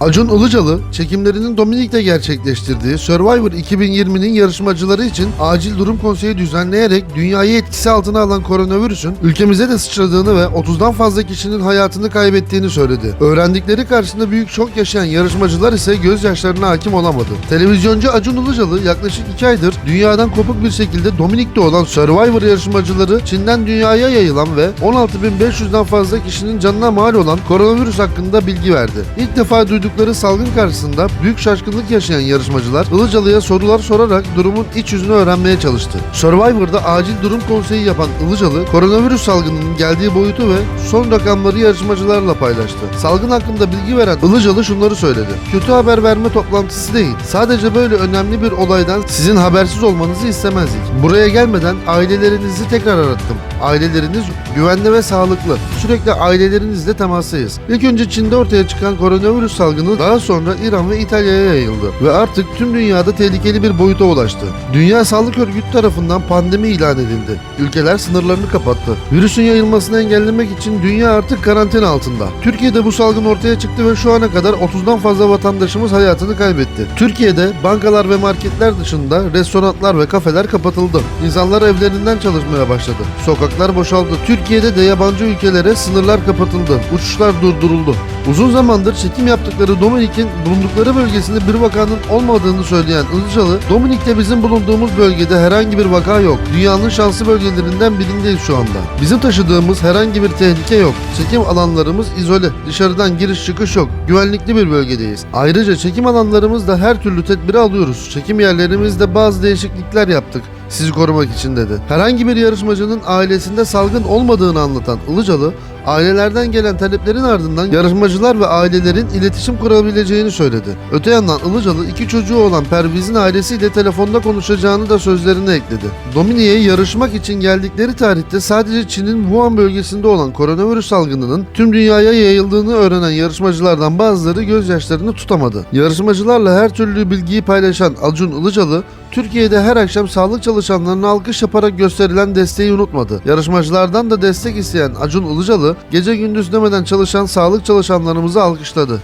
Acun Ilıcalı, çekimlerinin Dominik'te gerçekleştirdiği Survivor 2020'nin yarışmacıları için acil durum konseyi düzenleyerek dünyayı etkisi altına alan koronavirüsün ülkemize de sıçradığını ve 30'dan fazla kişinin hayatını kaybettiğini söyledi. Öğrendikleri karşısında büyük şok yaşayan yarışmacılar ise gözyaşlarına hakim olamadı. Televizyoncu Acun Ilıcalı yaklaşık 2 aydır dünyadan kopuk bir şekilde Dominik'te olan Survivor yarışmacıları Çin'den dünyaya yayılan ve 16.500'den fazla kişinin canına mal olan koronavirüs hakkında bilgi verdi. İlk defa duydukları salgın karşısında büyük şaşkınlık yaşayan yarışmacılar Ilıcalı'ya sorular sorarak durumun iç yüzünü öğrenmeye çalıştı. Survivor'da acil durum konseyi yapan Ilıcalı, koronavirüs salgınının geldiği boyutu ve son rakamları yarışmacılarla paylaştı. Salgın hakkında bilgi veren Ilıcalı şunları söyledi. Kötü haber verme toplantısı değil. Sadece böyle önemli bir olaydan sizin habersiz olmanızı istemezdik. Buraya gelmeden ailelerinizi tekrar arattım. Aileleriniz güvende ve sağlıklı. Sürekli ailelerinizle temastayız. İlk önce Çin'de ortaya çıkan koronavirüs salgını daha sonra İran ve İtalya'ya yayıldı ve artık tüm dünyada tehlikeli bir boyuta ulaştı. Dünya Sağlık Örgütü tarafından pandemi ilan edildi. Ülkeler sınırlarını kapattı. Virüsün yayılmasını engellemek için dünya artık karantina altında. Türkiye'de bu salgın ortaya çıktı ve şu ana kadar 30'dan fazla vatandaşımız hayatını kaybetti. Türkiye'de bankalar ve marketler dışında restoranlar ve kafeler kapatıldı. İnsanlar evlerinden çalışmaya başladı. Sokaklar boşaldı. Türkiye'de de yabancı ülkelere sınırlar kapatıldı. Uçuşlar durduruldu. Uzun zamandır çekim yaptıkları Dominik'in bulundukları bölgesinde bir vakanın olmadığını söyleyen Ilıcalı, Dominik'te bizim bulunduğumuz bölgede herhangi bir vaka yok. Dünyanın şanslı bölgelerinden birindeyiz şu anda. Bizim taşıdığımız herhangi bir tehlike yok. Çekim alanlarımız izole. Dışarıdan giriş çıkış yok. Güvenlikli bir bölgedeyiz. Ayrıca çekim alanlarımızda her türlü tedbiri alıyoruz. Çekim yerlerimizde bazı değişiklikler yaptık sizi korumak için dedi. Herhangi bir yarışmacının ailesinde salgın olmadığını anlatan Ilıcalı, ailelerden gelen taleplerin ardından yarışmacılar ve ailelerin iletişim kurabileceğini söyledi. Öte yandan Ilıcalı iki çocuğu olan Perviz'in ailesiyle telefonda konuşacağını da sözlerine ekledi. Dominik'e yarışmak için geldikleri tarihte sadece Çin'in Wuhan bölgesinde olan koronavirüs salgınının tüm dünyaya yayıldığını öğrenen yarışmacılardan bazıları gözyaşlarını tutamadı. Yarışmacılarla her türlü bilgiyi paylaşan Acun Ilıcalı, Türkiye'de her akşam sağlık çalışanlarına alkış yaparak gösterilen desteği unutmadı. Yarışmacılardan da destek isteyen Acun Ilıcalı, gece gündüz demeden çalışan sağlık çalışanlarımızı alkışladı.